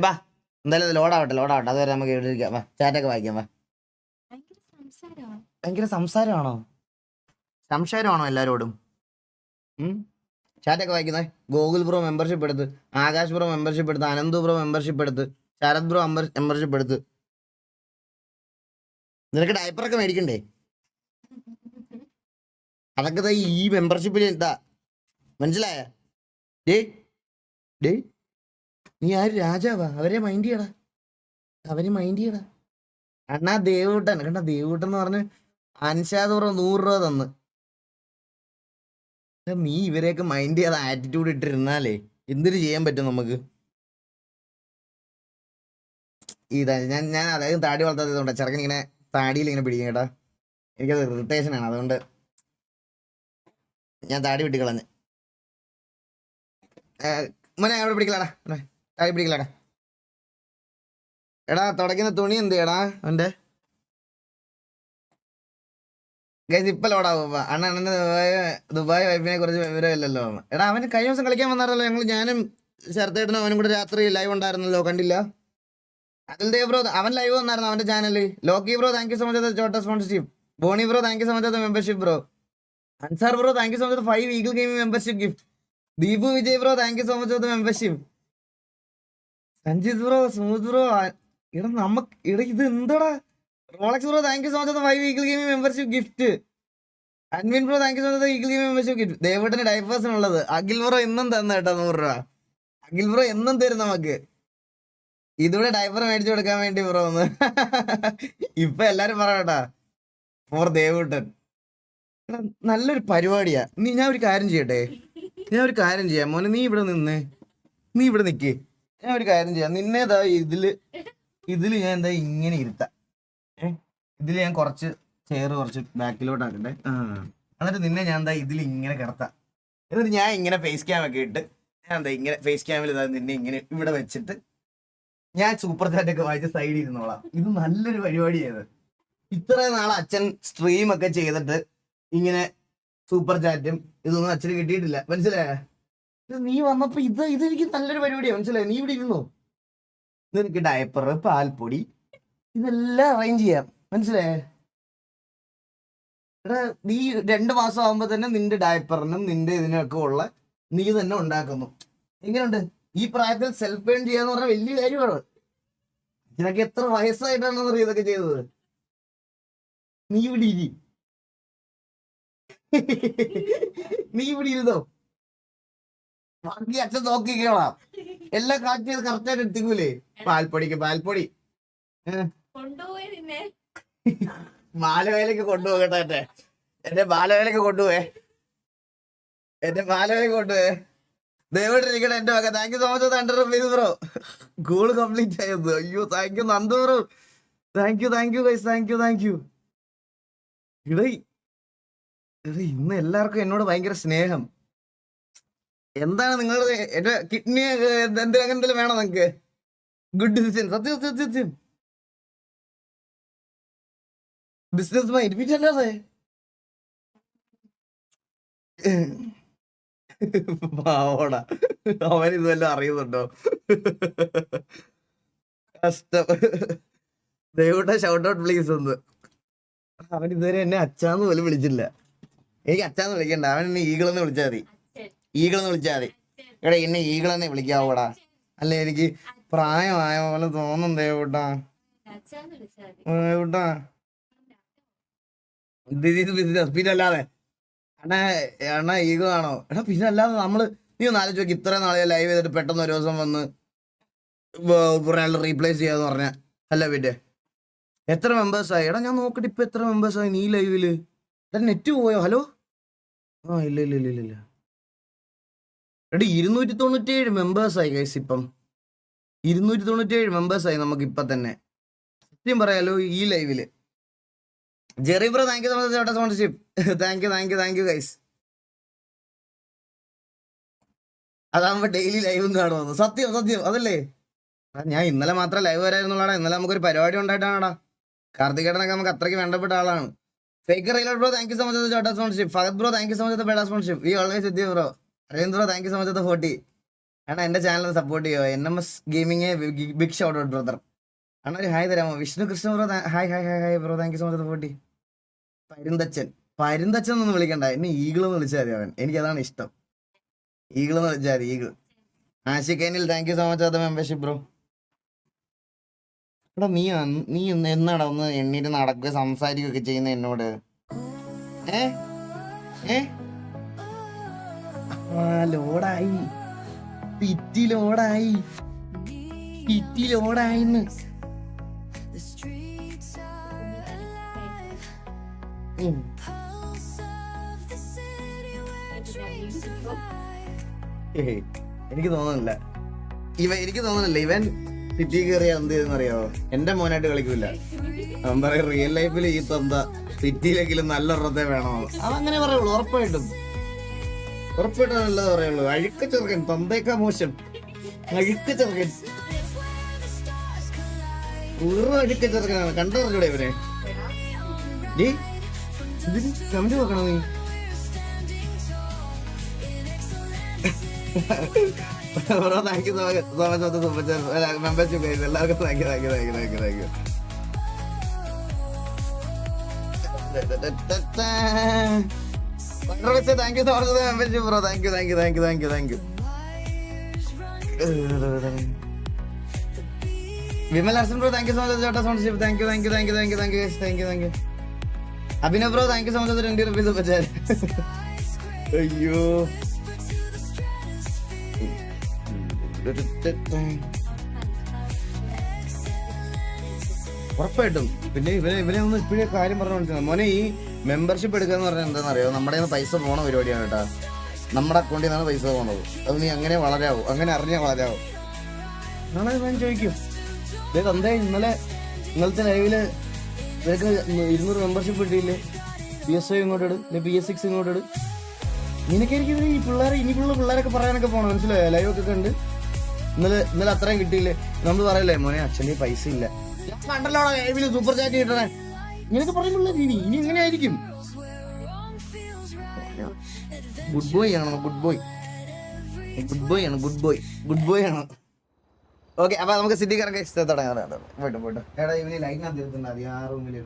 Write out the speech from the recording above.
ബാ എന്തായാലും ലോഡാവട്ടെ ലോഡാവട്ടെ. അതുവരെ നമുക്ക് ഇവിടെ ഇരിക്കാം. വാ ചാറ്റൊക്കെ വായിക്കാം വാ. ഭയങ്കര സംസാരമാണ്? സംശയമാണോ എല്ലാരോടും? ചാറ്റൊക്കെ വായിക്കുന്നത് ഗൂഗിൾ ബ്രോ മെമ്പർഷിപ്പ് എടുത്ത് ആകാശ് ബ്രോ മെമ്പർഷിപ്പ് എടുത്ത് അനന്തു ബ്രോ മെമ്പർഷിപ്പ് എടുത്ത് ശരത് ബ്രോ മെമ്പർഷിപ്പ് എടുത്ത്. നിനക്ക് ഡയപ്പറൊക്കെ മേടിക്കണ്ടേ? അതൊക്കെ ഈ മെമ്പർഷിപ്പിൽ എന്താ മനസ്സിലായേ? ഡേ ഡേ നീ ആര് രാജാവാ. അവരെ മൈൻഡ് ചെയ്യടാ. അവരെ മൈൻഡ് ചെയ്യടാ. അണ്ണാ ദേവൂട്ടൻ. കണ്ട? ദേവൂട്ടൻ എന്ന് പറഞ്ഞ് അൻഷാദ് ബ്രോ നൂറ് രൂപ തന്ന്. നീ ഇവരെയൊക്കെ മൈൻഡ് ചെയ്യാതെ ആറ്റിറ്റ്യൂഡ് ഇട്ടിരുന്നാലേ എന്തിനു ചെയ്യാൻ പറ്റും നമുക്ക്? ഇതാ ഞാൻ ഞാൻ അതായത് താടി വളർത്താത്തതുകൊണ്ട് ചെറുക്കൻ ഇങ്ങനെ താടിയിൽ ഇങ്ങനെ പിടിക്കും കേട്ടാ. എനിക്കത് ഇറിറ്റേഷൻ ആണ്. അതുകൊണ്ട് ഞാൻ താടി വെട്ടി കളഞ്ഞ് ഏ, മോനെ അവിടെ പിടിക്കലാടാ. മോനെ, പിടിക്കലാണ് എടാ തുടക്കുന്ന തുണി എന്ത്? ചെയ്യടാ അവന്റെ ഗൈസ് ഇപ്പൊ ലോഡാവും അണ്ണ അണ്ണന്റെ ദുബായ് ദുബായ് വൈഫിനെ കുറിച്ച് വിവരമില്ലല്ലോ. എടാ അവന് കഴിഞ്ഞ ദിവസം കളിക്കാൻ വന്നാറല്ലോ ഞങ്ങൾ ഞാനും ശരത്തേട്ടനും അവനും കൂടെ രാത്രി ലൈവ് ഉണ്ടായിരുന്നല്ലോ. കണ്ടില്ല? അതിൽ ദേവ് ബ്രോ അവൻ ലൈവ് വന്നായിരുന്നു അവന്റെ ചാനലിൽ Lockie bro thank you so much Chotta sponsorship Boney bro thank you so much membership bro Ansar bro thank you so much five eagle gaming membership gift Deepu Vijay bro thank you so much membership Sanjith bro Sumit bro. എടാ നമുക്ക് എടാ ഇത് എന്താടാ? Rolex bro thank you so much five eagle gaming membership gift Anvin bro thank you so much eagle gaming membership gift ദേവട്ടിന് ഉള്ളത്. Akhil bro എന്നും തന്ന കേട്ടോ നൂറ് രൂപ. അഖിൽ ബ്രോ എന്നും തരും നമുക്ക്. ഇതിവിടെ ഡൈപ്പർ മേടിച്ചു കൊടുക്കാൻ വേണ്ടി ബ്രോ ഒന്ന് ഇപ്പൊ എല്ലാരും പറയട്ടാ ഫോർ ദേവൂട്ടൻ. നല്ലൊരു പരിപാടിയാ. നീ ഞാൻ ഒരു കാര്യം ചെയ്യട്ടെ? ഞാൻ ഒരു കാര്യം ചെയ്യാം. മോനെ നീ ഇവിടെ നിന്ന്. നീ ഇവിടെ നിക്ക്. ഞാൻ ഒരു കാര്യം ചെയ്യാം. നിന്നെ ഇതാ ഇതിൽ ഇതിൽ ഞാൻ എന്താ ഇങ്ങനെ ഇരുത്താം. ഏ? ഇതിൽ ഞാൻ കുറച്ച് ചെയർ കുറച്ച് ബാക്കിലോട്ട് ആക്കട്ടെ. എന്നിട്ട് നിന്നെ ഞാൻ എന്താ ഇതിൽ ഇങ്ങനെ കിടത്താം. എന്നിട്ട് ഞാൻ ഇങ്ങനെ ഫേസ് ക്യാം ഒക്കെ ഇട്ട് ഞാൻ എന്താ ഇങ്ങനെ ഫേസ് ക്യാമിൽ ഇതാ നിന്നെ ഇങ്ങനെ ഇവിടെ വെച്ചിട്ട് ഞാൻ സൂപ്പർ ചാറ്റ് ഒക്കെ വായിച്ച് സൈഡിൽ ഇരുന്നോളാം. ഇത് നല്ലൊരു പരിപാടിയാണ് ഇത്ര നാൾ അച്ഛൻ സ്ട്രീം ഒക്കെ ചെയ്തിട്ട് ഇങ്ങനെ സൂപ്പർ ചാറ്റും ഇതൊന്നും അച്ഛന് കിട്ടിയിട്ടില്ല. മനസ്സിലായ? നീ വന്നപ്പോ ഇത് ഇത് എനിക്ക് നല്ലൊരു പരിപാടിയാണ് മനസ്സിലായി? നീ ഇവിടെ ഇരുന്നു? നിനക്ക് ഡയപ്പർ പാൽപ്പൊടി ഇതെല്ലാം അറേഞ്ച് ചെയ്യാം മനസ്സിലായേ? നീ രണ്ട് മാസം ആകുമ്പോ തന്നെ നിന്റെ ഡയപ്പറിനും നിന്റെ ഇതിനൊക്കെ ഉള്ള നീ തന്നെ ഉണ്ടാക്കുന്നു. എങ്ങനെയുണ്ട്? ഈ പ്രായത്തിൽ സെൽഫ് ഏൺ ചെയ്യാന്ന് പറഞ്ഞ വലിയ കാര്യമാണ്. ഇതിനൊക്കെ എത്ര വയസ്സായിട്ടാണെന്ന് അറിയാം ഇതൊക്കെ ചെയ്തത്? നീ ഇവിടെ ഇരി. നീ ഇവിടെ ഇരുന്നോ? ബാക്കി അച്ഛൻ നോക്കിക്കോളാം. എല്ലാം കാറ്റ് ചെയ്ത് കറക്റ്റായിട്ട് എത്തിക്കൂലേ പാൽപ്പൊടിക്ക് പാൽപ്പൊടി. ബാലവേലക്ക് കൊണ്ടുപോകട്ടെ എന്നെ. എന്റെ ബാലവേലക്ക് കൊണ്ടുപോയേ. എന്റെ ബാലവേലക്ക് കൊണ്ടുപോയേ. ദയവായിട്ട് ഇരിക്കട്ടെ എന്റെ മകൻ. Thank you so much hundred rupees bro goal complete ആയത് അയ്യോ thank you Nandu bro thank you thank you guys thank you thank you ഇടേ ഇന്ന് എല്ലാവർക്കും എന്നോട് ഭയങ്കര സ്നേഹം. എന്താണ് നിങ്ങളുടെ എന്റെ കിഡ്നി എന്തെങ്കിലും അങ്ങനെ എന്തെങ്കിലും വേണം നിങ്ങക്ക്? ഗുഡ് ഡിസിഷൻ സത്യം സത്യം സത്യം. ബിസിനസ് മൈൻഡ് അവൻ ഇതുവല്ലോ അറിയുന്നുണ്ടോ? കഷ്ടം. ദൈവട്ടെ ഷൗട്ട് ഔട്ട് പ്ലീസ് ഒന്ന്. അവൻ ഇതുവരെ എന്നെ അച്ഛാന്ന് പോലും വിളിച്ചില്ല. എനിക്ക് അച്ഛാന്ന് വിളിക്കണ്ട. അവൻ എന്നെ ഈഗിളെന്ന് വിളിച്ചാൽ മതി. എന്ന് വിളിച്ചാൽ മതി. എടാ എന്നെ ഈഗിളെന്നെ വിളിക്കാവൂടാ. അല്ല എനിക്ക് പ്രായമായ പോലെ തോന്നുന്നേ കൂട്ടാ കൂട്ടാ പിന്നല്ലാതെ അണ്ണാ അണ്ണാ ഈഗോ ആണോ? എടാ പിന്നെ അല്ലാതെ നമ്മൾ നീ ഒന്ന് ആലോചിച്ച് നോക്കി. ഇത്ര നാളെ ലൈവ് ചെയ്തിട്ട് പെട്ടെന്ന് ഒരു ദിവസം വന്ന് ഒരാൾ റീപ്ലേസ് ചെയ്യാന്ന് പറഞ്ഞ. അല്ല പിന്നെ? എത്ര മെമ്പേഴ്സ് ആയി? എടാ ഞാൻ നോക്കട്ടെ ഇപ്പൊ എത്ര മെമ്പേഴ്സ് ആയി നീ ലൈവിൽ എടാ നെറ്റ് പോയോ? ഹലോ ആ ഇല്ല ഇല്ല ഇല്ല ഇല്ല. എടാ ഇരുന്നൂറ്റി തൊണ്ണൂറ്റേഴ് മെമ്പേഴ്സ് ആയി ഗൈസ് ഇപ്പം. ഇരുന്നൂറ്റി തൊണ്ണൂറ്റേഴ് മെമ്പേഴ്സ് ആയി നമുക്ക് ഇപ്പൊ തന്നെ. സത്യം പറയാലോ ഈ ലൈവിൽ ജെറി ബ്രോ താങ്ക് യു ചേട്ടാ sponsorship thank you thank you thank you guys അതാകുമ്പോ ഡെയിലി ലൈവും കാണുമെന്ന് സത്യം സത്യം അതല്ലേ? ഞാൻ ഇന്നലെ മാത്രം ലൈവ് വരായിരുന്നുള്ളടാ. ഇന്നലെ നമുക്കൊരു പരിപാടി ഉണ്ടായിട്ടാണടാ. കാർത്തികേട്ടനൊക്കെ നമുക്ക് അത്രയ്ക്ക് വേണ്ടപ്പെട്ട ആളാണ്. Faker റൈലർ bro thank you so much ചേട്ടാ sponsorship Fahad bro thank you so much ബേഡാ sponsorship ഈ ഓൾവേസ് സത്യം bro Aravind bro thank you so much forty അണ്ണാ എന്റെ ചാനൽ സപ്പോർട്ട് ചെയ്യോ? N M S gaming big shot out brother അണ്ണാ ഒരു hi തരാമോ? Vishnu Krishna bro hi hi hi hi bro thank you so much forty പരുന്തച്ചൻ. പരുന്തച്ചൻ എന്നൊന്നും വിളിക്കണ്ട. എന്നെ eagle എന്ന് വിളിച്ചാൽ മതി അവൻ. എനിക്ക് അതാണ് ഇഷ്ടം. ഈഗിൾ എന്ന് വിളിച്ചാൽ മതി ഈഗിൾ ആശിക്കനിൽ താങ്ക് യു സോ മച്ച് അത് മെമ്പർഷിപ്പ് ബ്രോ എടാ നീ നീ എന്നാടാ ഒന്ന് എണ്ണീര് നടക്കുക സംസാരിക്കുകയൊക്കെ ചെയ്യുന്ന എന്നോട്? ഏ? ഏ? ആ ലോഡായി. പിറ്റി ലോഡായി. പിറ്റി ലോഡായിന്ന്. എനിക്ക് തോന്നുന്നില്ല. ഇവ എനിക്ക് തോന്നുന്നില്ല. ഇവൻ സിറ്റി കയറിയ എന്ത് ചെയ്യുന്നറിയാവോ എന്റെ മോനായിട്ട് കളിക്കൂല. അവൻ പറയും റിയൽ ലൈഫിൽ ഈ തന്ത സിറ്റിയിലെങ്കിലും നല്ല ഉറത്തെ വേണോ അവൻ അങ്ങനെ പറയുള്ളൂ ഉറപ്പായിട്ടും. ഉറപ്പായിട്ടും പറയുള്ളൂ. അഴുക്ക് ചെറുക്കൻ തന്തേക്കാ മോശം. അഴുക്ക് ചെറുക്കൻ. വെറും അഴുക്ക ചെറുക്കനാണ്. കണ്ടറിഞ്ഞൂടെ ഇവനെ? ഡേ കമന്റ് നോക്കണം നീ? എല്ലാവർക്കും Vimal bro so much sponsorship Abhinav bro thank you so much twenty rupees അയ്യോ. ഉറപ്പായിട്ടും. പിന്നെ ഇവനെ ഇവനെ ഒന്ന് ഇപ്പോഴേ കാര്യം പറഞ്ഞു മോനെ ഈ മെമ്പർഷിപ്പ് എടുക്കുക എന്ന് പറഞ്ഞാൽ എന്താണെന്നറിയോ നമ്മുടെ നിന്ന് പൈസ പോണ പരിപാടിയാണ് കേട്ടാ. നമ്മുടെ അക്കൗണ്ടിൽ നിന്നാണ് പൈസ പോണത്. അത് നീ അങ്ങനെ വളരാവൂ? അങ്ങനെ അറിഞ്ഞാൽ വളരാവും? നാളെ ഞാൻ ചോദിക്കും. തന്തേ ഇന്നലെ ഇന്നലത്തെ ലൈവിൽ നിനക്ക് ഇരുന്നൂറ് മെമ്പർഷിപ്പ് കിട്ടിയില്ലേ? പി എസ് ഐ ഇങ്ങോട്ട് ഇട് പി എസ് സിക്സ് ഇങ്ങോട്ട് ഇട്. നിനക്കായിരിക്കും ഈ പിള്ളേർ ഇനിക്കുള്ള പിള്ളേരൊക്കെ പറയാനൊക്കെ പോകണം മനസ്സിലായോ? ലൈവ് ഒക്കെ കണ്ട്. ഇന്നലെ ഇന്നലെ അത്രയും കിട്ടിയില്ലേ? നമ്മൾ പറയല്ലേ മോനെ അച്ഛന്റെ പൈസ ഇല്ല. കണ്ടല്ലോ ലൈവിൽ സൂപ്പർ ചാറ്റ് കിട്ടണേ ഇങ്ങനെയൊക്കെ പറയുമ്പോഴുള്ള രീതി. ഇനി ഇങ്ങനെ ആയിരിക്കും ഗുഡ് ബോയ് ആണോ? ഗുഡ് ബോയ് ഗുഡ് ബോയ് ആണ്? Good boy good boy okay? Okay അപ്പൊ നമുക്ക് സിറ്റി കറക്കെ തുടങ്ങാം പോയിട്ട് പോയിട്ട്. എടാ ഇവന് ലൈറ്റിനകത്ത് ഇരുത്തുണ്ട്. അധികം ആ റൂമിൽ